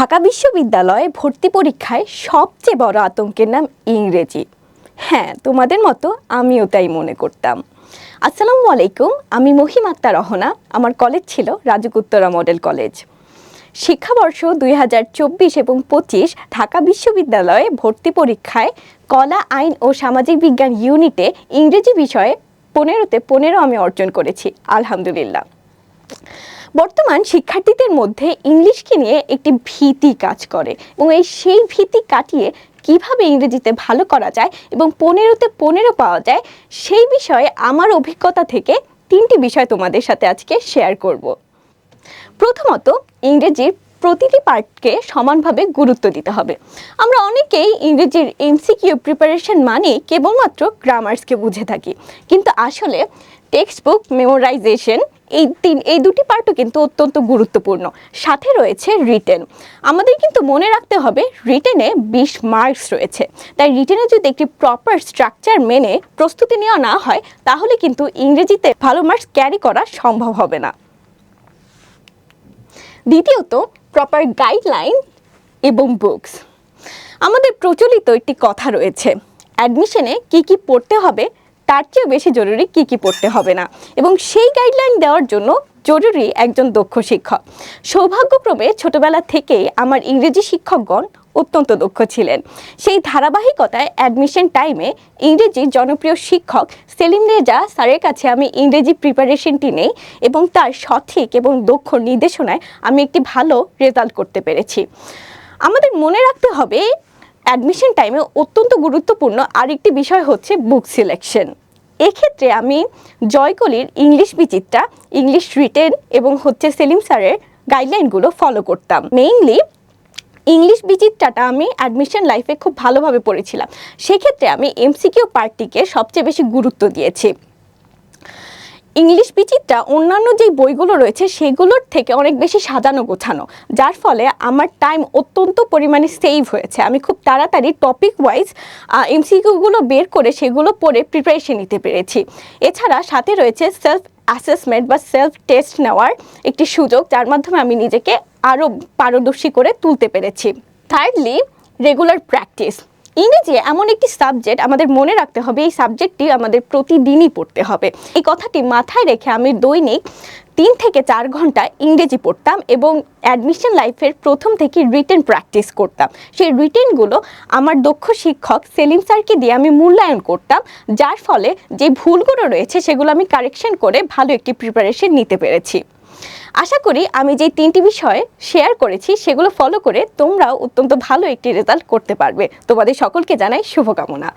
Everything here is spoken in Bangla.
ঢাকা বিশ্ববিদ্যালয়ে ভর্তি পরীক্ষায় সবচেয়ে বড় আতঙ্কের নাম ইংরেজি। হ্যাঁ তোমাদের মতো আমিও তাই মনে করতাম। আসসালামু আলাইকুম, আমি মহিম আক্তার রহনা, আমার কলেজ ছিল রাজুক উত্তরা মডেল কলেজ। শিক্ষাবর্ষ দুই হাজার চব্বিশ এবং পঁচিশ ঢাকা বিশ্ববিদ্যালয়ে ভর্তি পরীক্ষায় কলা, আইন ও সামাজিক বিজ্ঞান ইউনিটে ইংরেজি বিষয়ে পনেরোতে পনেরো আমি অর্জন করেছি, আলহামদুলিল্লাহ। বর্তমান শিক্ষার্থীদের মধ্যে ইংলিশকে নিয়ে একটি ভীতি কাজ করে এবং এই সেই ভীতি কাটিয়ে কীভাবে ইংরেজিতে ভালো করা যায় এবং পনেরোতে পনেরো পাওয়া যায়, সেই বিষয়ে আমার অভিজ্ঞতা থেকে তিনটি বিষয় তোমাদের সাথে আজকে শেয়ার করব। প্রথমত, ইংরেজির প্রতিটি পার্টকে সমানভাবে গুরুত্ব দিতে হবে। আমরা অনেকেই ইংরেজির এমসিকিউ প্রিপারেশন মানে কেবলমাত্র গ্রামার্সকে বুঝে থাকি। কিন্তু আসলে টেক্সট বুক মেমোরাইজেশন এই তিন, এই দুটি পার্টও কিন্তু অত্যন্ত গুরুত্বপূর্ণ। সাথে রয়েছে রিটেন আমাদের কিন্তু মনে রাখতে হবে রিটেনে বিশ মার্কস রয়েছে। তাই রিটেনে যদি একটি প্রপার স্ট্রাকচার মেনে প্রস্তুতি নেওয়া না হয়, তাহলে কিন্তু ইংরেজিতে ভালো মার্কস ক্যারি করা সম্ভব হবে না। দ্বিতীয়ত প্রপার গাইডলাইন এবং বুকস আমাদের প্রচলিত একটি কথা রয়েছে অ্যাডমিশনে কি কি পড়তে হবে তার চেয়েও বেশি জরুরি কি কি পড়তে হবে না। এবং সেই গাইডলাইন দেওয়ার জন্য জরুরি একজন দক্ষ শিক্ষক। সৌভাগ্যক্রমে ছোটবেলা থেকেই আমার ইংরেজি শিক্ষকগণ অত্যন্ত দক্ষ ছিলেন। সেই ধারাবাহিকতায় অ্যাডমিশন টাইমে ইংরেজি জনপ্রিয় শিক্ষক সেলিম রেজা স্যারের কাছে আমি ইংরেজি প্রিপারেশনটি নেই এবং তার সঠিক এবং দক্ষ নির্দেশনায় আমি একটি ভালো রেজাল্ট করতে পেরেছি। আমাদের মনে রাখতে হবে অ্যাডমিশন টাইমে অত্যন্ত গুরুত্বপূর্ণ আরেকটি বিষয় হচ্ছে বুক সিলেকশন এক্ষেত্রে আমি জয়কলির ইংলিশ বিচিত্রা, ইংলিশ রিটেন এবং হচ্ছে সেলিম স্যারের গাইডলাইনগুলো ফলো করতাম। মেইনলি ইংলিশ বিচিত্রাটা আমি অ্যাডমিশন লাইফে খুব ভালোভাবে পড়েছিলাম। সেক্ষেত্রে আমি এমসিকিউ পার্টটিকে সবচেয়ে বেশি গুরুত্ব দিয়েছি। ইংলিশ বিচিত্রা অন্যান্য যেই বইগুলো রয়েছে সেগুলোর থেকে অনেক বেশি সাজানো গোছানো, যার ফলে আমার টাইম অত্যন্ত পরিমাণে সেভ হয়েছে। আমি খুব তাড়াতাড়ি টপিক ওয়াইজ এমসিকিউগুলো বের করে সেগুলো পড়ে প্রিপারেশন নিতে পেরেছি। এছাড়া সাথে রয়েছে সেলফ অ্যাসেসমেন্ট বা সেলফ টেস্ট নেওয়ার একটি সুযোগ, যার মাধ্যমে আমি নিজেকে আরও পারদর্শী করে তুলতে পেরেছি। থার্ডলি রেগুলার প্র্যাকটিস ইংরেজি এমন একটি সাবজেক্ট আমাদের মনে রাখতে হবে, এই সাবজেক্টটি আমাদের প্রতিদিনই পড়তে হবে। এই কথাটি মাথায় রেখে আমি দৈনিক তিন থেকে চার ঘণ্টা ইংরেজি পড়তাম এবং অ্যাডমিশন লাইফের প্রথম থেকে রিটেন প্র্যাকটিস করতাম। সেই রিটেনগুলো আমার দক্ষ শিক্ষক সেলিম স্যারকে দিয়ে আমি মূল্যায়ন করতাম, যার ফলে যে ভুলগুলো রয়েছে সেগুলো আমি কারেকশন করে ভালো একটি প্রিপারেশন নিতে পেরেছি। আশা করি আমি যে তিনটি বিষয় শেয়ার করেছি, সেগুলো ফলো করে তোমরাও অত্যন্ত ভালো একটি রেজাল্ট করতে পারবে। তোমাদের সকলকে জানাই শুভকামনা।